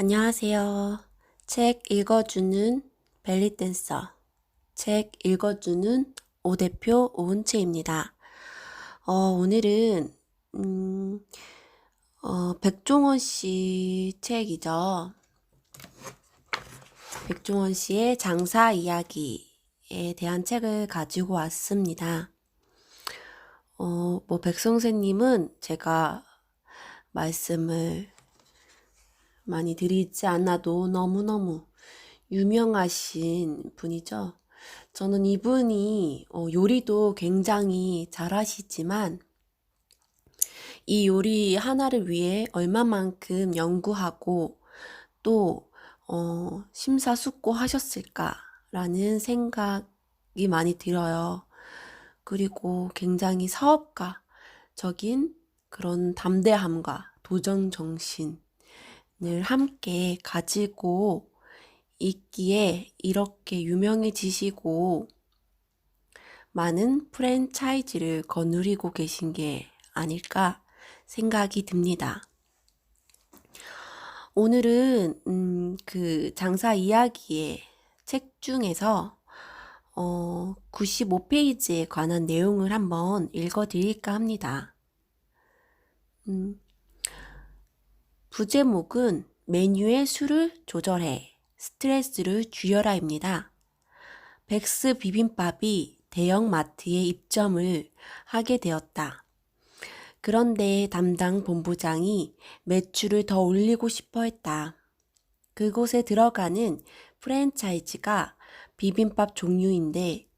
안녕하세요. 책 읽어주는 벨리댄서. 책 읽어주는 오 대표 오은채입니다. 어, 오늘은, 음, 어, 백종원 씨 책이죠. 백종원 씨의 장사 이야기에 대한 책을 가지고 왔습니다. 어, 뭐, 백성세님은 제가 말씀을 많이 드리지 않아도 너무너무 유명하신 분이죠. 저는 이분이 어, 요리도 굉장히 잘하시지만 이 요리 하나를 위해 얼마만큼 연구하고 또 어, 심사숙고하셨을까라는 생각이 많이 들어요. 그리고 굉장히 사업가적인 그런 담대함과 도전 정신 늘 함께 가지고 있기에 이렇게 유명해지시고 많은 프랜차이즈를 거느리고 계신 게 아닐까 생각이 듭니다. 오늘은 음, 그 장사 이야기의 책 중에서 어, 95페이지에 관한 내용을 한번 읽어 드릴까 합니다. 음, 부제목은 메뉴의 수를 조절해 스트레스를 줄여라입니다. 백스 비빔밥이 대형 마트에 입점을 하게 되었다. 그런데 담당 본부장이 매출을 더 올리고 싶어 했다. 그곳에 들어가는 프랜차이즈가 비빔밥 종류인데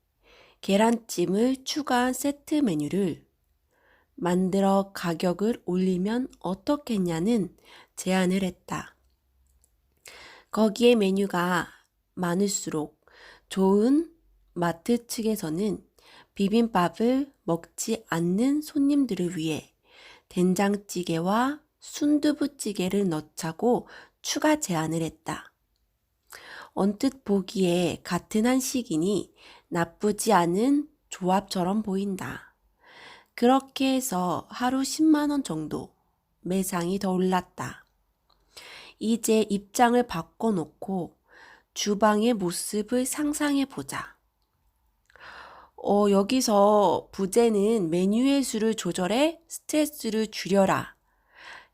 계란찜을 추가한 세트 메뉴를 만들어 가격을 올리면 어떻겠냐는 제안을 했다. 거기에 메뉴가 많을수록 좋은 마트 측에서는 비빔밥을 먹지 않는 손님들을 위해 된장찌개와 순두부찌개를 넣자고 추가 제안을 했다. 언뜻 보기에 같은 한식이니 나쁘지 않은 조합처럼 보인다. 그렇게 해서 하루 10만원 정도 매상이 더 올랐다. 이제 입장을 바꿔놓고 주방의 모습을 상상해 보자. 어, 여기서 부제는 메뉴의 수를 조절해 스트레스를 줄여라.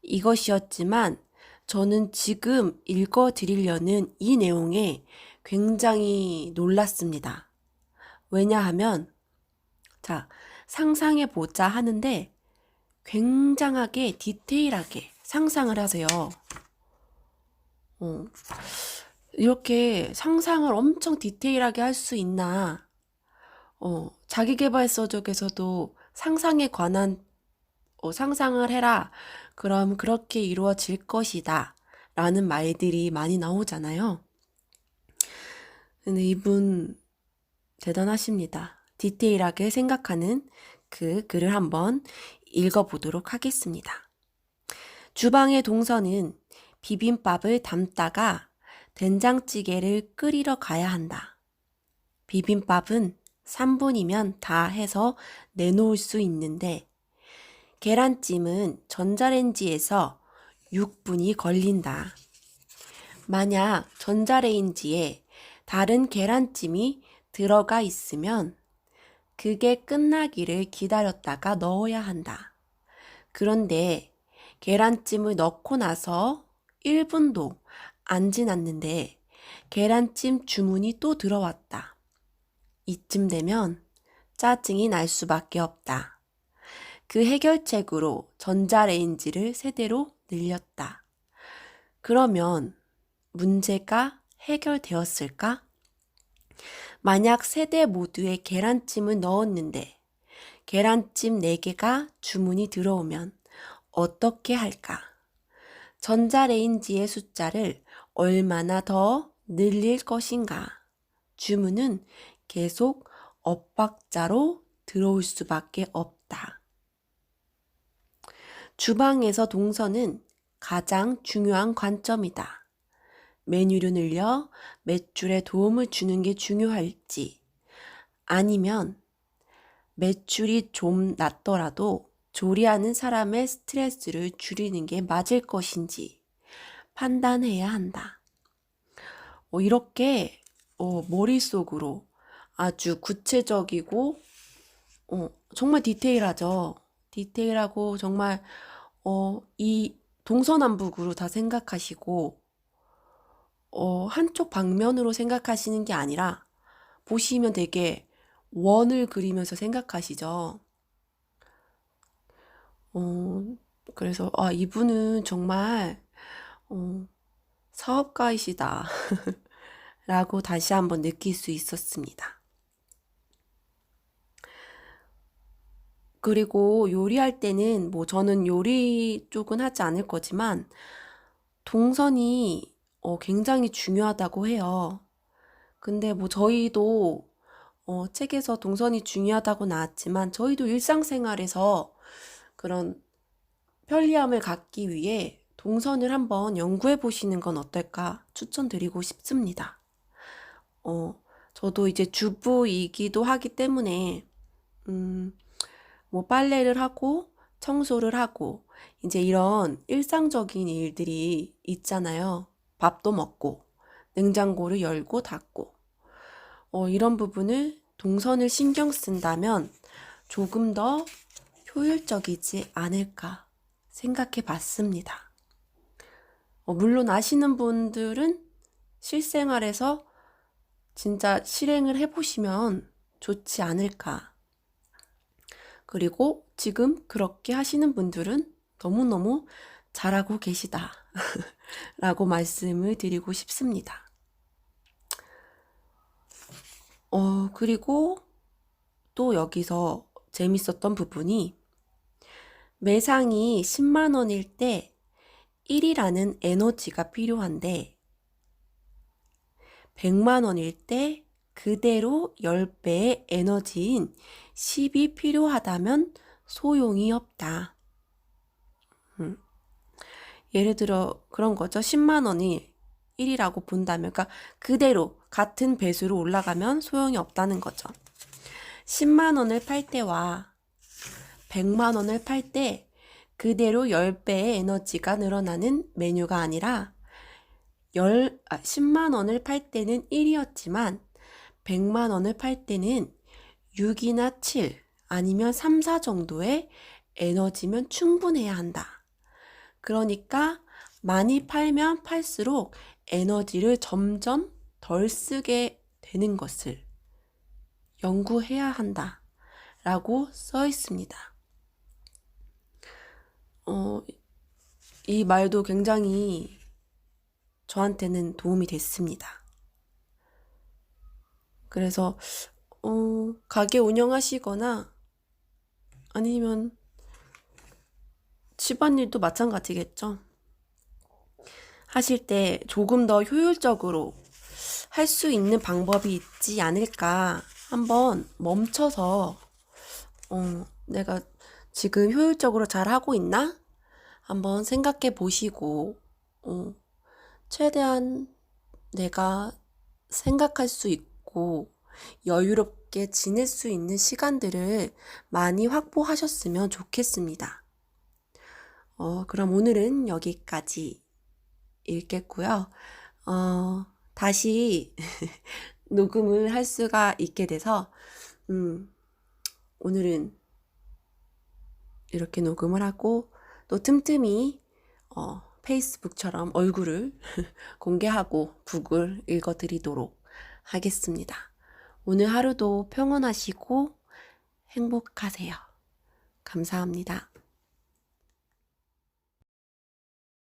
이것이었지만 저는 지금 읽어 드리려는 이 내용에 굉장히 놀랐습니다. 왜냐하면, 자, 상상해 보자 하는데 굉장하게 디테일하게 상상을 하세요. 어, 이렇게 상상을 엄청 디테일하게 할 수 있나? 어, 자기계발서 쪽에서도 상상에 관한 어, 상상을 해라. 그럼 그렇게 이루어질 것이다. 라는 말들이 많이 나오잖아요. 근데 이분 대단하십니다. 디테일하게 생각하는 그 글을 한번 읽어보도록 하겠습니다. 주방의 동선은 비빔밥을 담다가 된장찌개를 끓이러 가야 한다. 비빔밥은 3분이면 다 해서 내놓을 수 있는데 계란찜은 전자레인지에서 6분이 걸린다. 만약 전자레인지에 다른 계란찜이 들어가 있으면 그게 끝나기를 기다렸다가 넣어야 한다. 그런데 계란찜을 넣고 나서 1분도 안 지났는데 계란찜 주문이 또 들어왔다. 이쯤 되면 짜증이 날 수밖에 없다. 그 해결책으로 전자레인지를 세대로 늘렸다. 그러면 문제가 해결되었을까? 만약 세대 모두에 계란찜을 넣었는데 계란찜 4개가 주문이 들어오면 어떻게 할까? 전자레인지의 숫자를 얼마나 더 늘릴 것인가? 주문은 계속 엇박자로 들어올 수밖에 없다. 주방에서 동선은 가장 중요한 관점이다. 메뉴를 늘려 매출에 도움을 주는 게 중요할지 아니면 매출이 좀 낮더라도 조리하는 사람의 스트레스를 줄이는 게 맞을 것인지 판단해야 한다. 어, 이렇게 어, 머릿속으로 아주 구체적이고 어, 정말 디테일하죠. 디테일하고 정말 어, 이 동서남북으로 다 생각하시고 어, 한쪽 방면으로 생각하시는 게 아니라 보시면 되게 원을 그리면서 생각하시죠. 어, 그래서 아, 이분은 정말 어, 사업가이시다. 라고 다시 한번 느낄 수 있었습니다. 그리고 요리할 때는 뭐 저는 요리 쪽은 하지 않을 거지만 동선이 어, 굉장히 중요하다고 해요. 근데 뭐 저희도 어, 책에서 동선이 중요하다고 나왔지만 저희도 일상생활에서 그런 편리함을 갖기 위해 동선을 한번 연구해 보시는 건 어떨까 추천드리고 싶습니다. 어, 저도 이제 주부이기도 하기 때문에, 음, 뭐 빨래를 하고 청소를 하고 이제 이런 일상적인 일들이 있잖아요. 밥도 먹고 냉장고를 열고 닫고 어, 이런 부분을 동선을 신경 쓴다면 조금 더 효율적이지 않을까 생각해 봤습니다. 어, 물론 아시는 분들은 실생활에서 진짜 실행을 해보시면 좋지 않을까. 그리고 지금 그렇게 하시는 분들은 너무너무 잘하고 계시다. 라고 말씀을 드리고 싶습니다. 어, 그리고 또 여기서 재밌었던 부분이 매상이 10만 원일 때 1이라는 에너지가 필요한데 100만 원일 때 그대로 10배의 에너지인 10이 필요하다면 소용이 없다. 음. 예를 들어 그런 거죠. 10만 원이 1이라고 본다면, 그러니까 그대로 같은 배수로 올라가면 소용이 없다는 거죠. 10만 원을 팔 때와 100만 원을 팔 때 그대로 10배의 에너지가 늘어나는 메뉴가 아니라 10, 아, 10만 원을 팔 때는 1이었지만 100만 원을 팔 때는 6이나 7 아니면 3, 4 정도의 에너지면 충분해야 한다. 그러니까 많이 팔면 팔수록 에너지를 점점 덜 쓰게 되는 것을 연구해야 한다. 라고 써 있습니다. 어, 이 말도 굉장히 저한테는 도움이 됐습니다. 그래서, 어, 가게 운영하시거나 아니면 집안일도 마찬가지겠죠. 하실 때 조금 더 효율적으로 할 수 있는 방법이 있지 않을까 한번 멈춰서 어, 내가 지금 효율적으로 잘 하고 있나? 한번 생각해 보시고 어, 최대한 내가 생각할 수 있고 여유롭게 지낼 수 있는 시간들을 많이 확보하셨으면 좋겠습니다. 어, 그럼 오늘은 여기까지 읽겠고요. 어, 다시 녹음을 할 수가 있게 돼서, 음, 오늘은 이렇게 녹음을 하고, 또 틈틈이, 어, 페이스북처럼 얼굴을 공개하고 북을 읽어드리도록 하겠습니다. 오늘 하루도 평온하시고 행복하세요. 감사합니다.